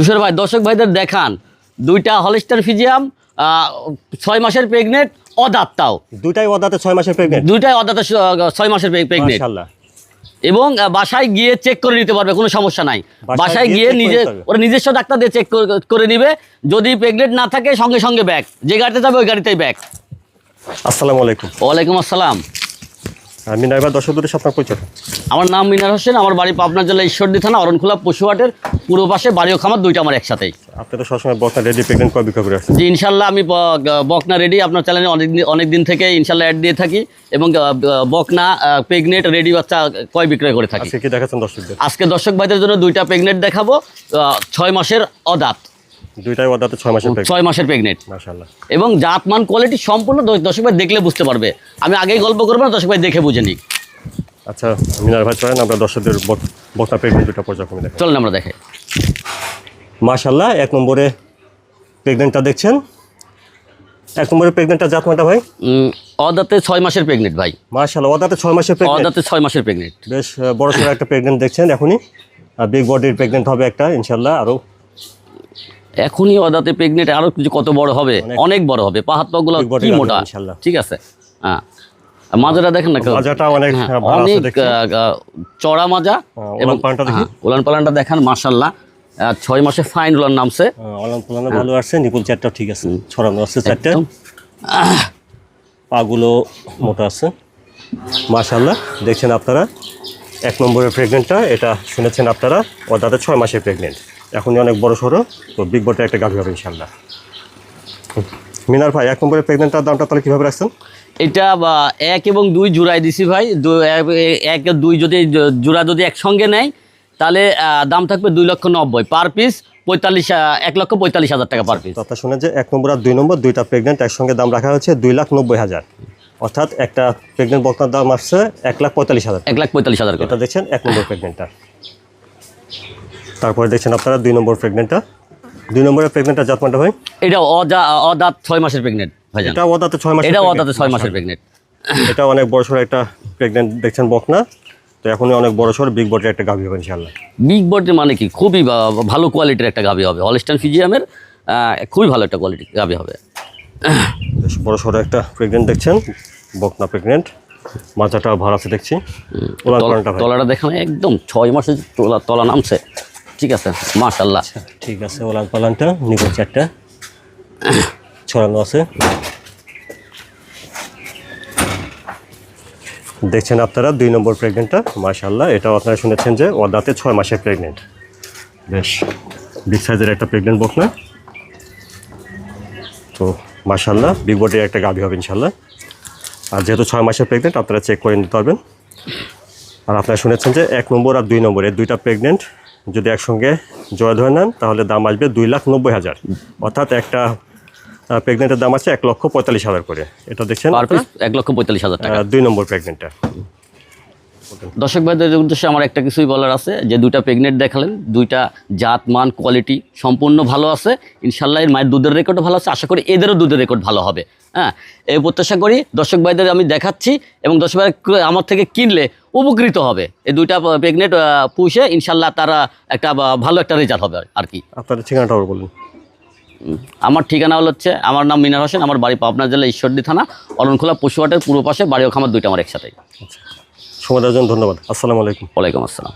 তুষার ভাই দর্শক ভাইদের দেখান। দুইটা হলিস্টার ফিজিয়াম ছয় মাসের প্রেগনেন্ট অদাত্তাও। দুইটাই ওদাতে ছয় মাসের প্রেগনেন্ট দুইটাই অদাত্ত ছয় মাসের প্রেগনেন্ট এবং বাসায় গিয়ে চেক করে নিতে পারবে কোনো সমস্যা নাই। বাসায় গিয়ে নিজে ওরা নিজস্ব ডাক্তার দিয়ে চেক করে নিবে। যদি প্রেগনেন্ট না থাকে সঙ্গে সঙ্গে ব্যাগ যে গাড়িতে যাবে ওই গাড়িতেই ব্যাগ আসসালামু আলাইকুম। ওয়ালাইকুম আসসালাম। আমি নাইবার দর্শক দূরে আপনার পরিচয়। আমার নাম মিনার হোসেন আমার বাড়ি পাবনা জেলা ঈশ্বরদী থানা অরণখোলা পশুহাটের পূর্ব পাশে বাড়ি ও খামার দুইটা আমার একসাথেই। আপনি তো সবসময় বর্তমান রেডি প্রেগনেন্ট কয় বিক্রয় করে আসছেন? জি ইনশাল্লাহ আমি বকনা রেডি আপনার চ্যানেলে অনেক দিন অনেক দিন থেকে ইনশাল্লাহ অ্যাড দিয়ে থাকি এবং বকনা প্রেগনেন্ট রেডি বাচ্চা কয় বিক্রয় করে থাকি। আজকে কি দেখাচ্ছেন দর্শকদের? আজকে দর্শক ভাইদের জন্য দুইটা প্রেগনেন্ট দেখাবো ছয় মাসের অদাত। দুইটাই ছয় মাসের ছয় মাসের প্রেগনেন্ট মাশাআল্লাহ। এবং জাতমান কোয়ালিটি সম্পূর্ণ দর্শক ভাই দেখলে বুঝতে পারবে। আমি আগেই গল্প করব না দর্শক ভাই দেখে বুঝে নিই আচ্ছা মিনার ভাই চলেন আমরা দর্শকদের বক্তা প্রেগনেন্ট পর্যায়ক্রমে দেখেন চলেন আমরা দেখে মাশাআল্লাহ এক নম্বরে প্রেগনেন্টটা দেখছেন? এক নম্বরে প্রেগনেন্টটা জাতমাটা ভাই? অদাতে ছয় মাসের প্রেগনেন্ট ভাই। মাশাআল্লাহ ওদাতে ছয় মাসের প্রেগনেন্ট অদাতে ছয় মাসের প্রেগনেন্ট বেশ বড় সড়ো একটা প্রেগনেন্ট দেখছেন এখনই। বিগ বডির প্রেগনেন্ট হবে একটা ইনশাল্লাহ আরও এখনই অদাতে প্রেগনেন্ট আরও কিছু কত বড় হবে? অনেক। বড় হবে। পাহাড় পাগুলো মোটা? ইনশাল্লাহ। ঠিক আছে। হ্যাঁ। মাজাটা দেখেন না মাজাটা অনেক হ্যাঁ, ভালো অনেক চড়া মাজা হ্যাঁ, উলান পালানটা। হ্যাঁ, উলান পালানটা দেখান মার্শাল্লাহ ছয় মাসে ফাইন উলান নামছে। অলান পালানো ভালো আসছে নিপুল চারটাও ঠিক আছে। ছড়ানো আছে চারটা। পাগুলো মোটা আছে। মাশাল্লাহ দেখছেন আপনারা? এক নম্বরের প্রেগনেন্টটা এটা শুনেছেন আপনারা? ও তাদের ছয় মাসের প্রেগনেন্ট এখনই অনেক বড় সড়ো তো বিগ বটে একটা গাভী হবে ইনশাল্লাহ মিনার ভাই এক নম্বরের প্রেগনেন্টটার দামটা তাহলে কীভাবে রাখছেন? এটা এক এবং দুই জোড়ায় দিছি ভাই। দু- এক- দুই যদি জোড়া যদি একসঙ্গে নেয় তাহলে দাম থাকবে দুই লক্ষ নব্বই পার পিস পঁয়তাল্লিশ এক লক্ষ পঁয়তাল্লিশ হাজার টাকা পার পিস। আপনার শুনে যে এক নম্বর আর দুই নম্বর দুইটা প্রেগনেন্ট একসঙ্গে দাম রাখা হয়েছে দুই লাখ নব্বই হাজার। অর্থাৎ একটা প্রেগনেন্ট বক্তার দাম আসছে এক লাখ পঁয়তাল্লিশ হাজার এক লাখ পঁয়তাল্লিশ হাজার এটা দেখছেন এক নম্বর প্রেগনেন্টটা তারপরে দেখছেন আপনারা দুই নম্বর প্রেগনেন্টটা দুই নম্বরের প্রেগনেন্টটা জাতমানটা ভাই? এটা অজা অদাত ছয় মাসের প্রেগনেন্ট এটা ওদাতে ছয় মাস এটা অদাতে ছয় মাসের প্রেগনেন্ট এটা অনেক বড় সড়ো একটা প্রেগনেন্ট দেখছেন বকনা। তো এখনই অনেক বড় সড়ো বিগ বডির একটা গাভী হবে ইনশাল্লাহ বিগ বডির মানে কি? খুবই ভালো কোয়ালিটির একটা গাভি হবে। হলিস্টান ফিজিয়ামের খুবই ভালো একটা কোয়ালিটি গাভি হবে। বেশ বড় সড়ো একটা প্রেগনেন্ট দেখছেন বকনা প্রেগনেন্ট মাজাটা ভার আছে দেখছি। তলাটা দেখানো একদম ছয় মাসে তলা তলা নামছে। ঠিক আছে? মাশাল্লাহ ঠিক আছে ওলান পালানটা নিকট চারটা। ছড়ানো আছে। দেখছেন আপনারা, দুই নম্বর প্রেগনেন্টটা মাশাল্লাহ এটাও আপনারা শুনেছেন যে দাঁতে ছয় মাসের প্রেগনেন্ট বেশ বিগ সাইজের একটা প্রেগনেন্ট বক না? তো মাশাল্লাহ বিগ বডির একটা গাভী হবে ইনশাল্লাহ আর যেহেতু ছয় মাসের প্রেগনেন্ট আপনারা চেক করে নিতে পারবেন। আর আপনারা শুনেছেন যে এক নম্বর আর দুই নম্বর, এই দুইটা প্রেগনেন্ট যদি একসঙ্গে জয় ধরে নেন, তাহলে দাম আসবে দুই লাখ নব্বই হাজার। অর্থাৎ একটা প্রেগনেন্টের দাম আছে এক লক্ষ পঁয়তাল্লিশ হাজার করে। এটা দেখছেন? এক লক্ষ পঁয়তাল্লিশ হাজার টাকা। দুই নম্বর প্রেগনেন্টটা দর্শক ভাইদের উদ্দেশ্যে আমার একটা কিছুই বলার আছে যে দুইটা প্রেগনেন্ট দেখালেন দুইটা জাত মান কোয়ালিটি সম্পূর্ণ ভালো আছে। ইনশাল্লাহ এর মায়ের দুধের রেকর্ডও ভালো আছে আশা করি এদেরও দুধের রেকর্ড ভালো হবে। হ্যাঁ এই প্রত্যাশা করি দর্শক ভাইদের আমি দেখাচ্ছি এবং দর্শক ভাই আমার থেকে কিনলে উপকৃত হবে। এই দুইটা প্রেগনেন্ট পুষে ইনশাল্লাহ তারা একটা ভালো একটা রেজাল্ট হবে আর কি। আপনাদের ঠিকানাটা বলুন। আমার ঠিকানা হলো হচ্ছে আমার নাম মিনার হোসেন আমার বাড়ি পাবনা জেলা ঈশ্বরদী থানা অরণখোলা পশুহাটের পূর্ব পাশে বাড়ি ও খামার দুইটা আমার একসাথে সময় দেওয়ার জন্য ধন্যবাদ। আসসালামু আলাইকুম। ওয়ালাইকুম আসসালাম।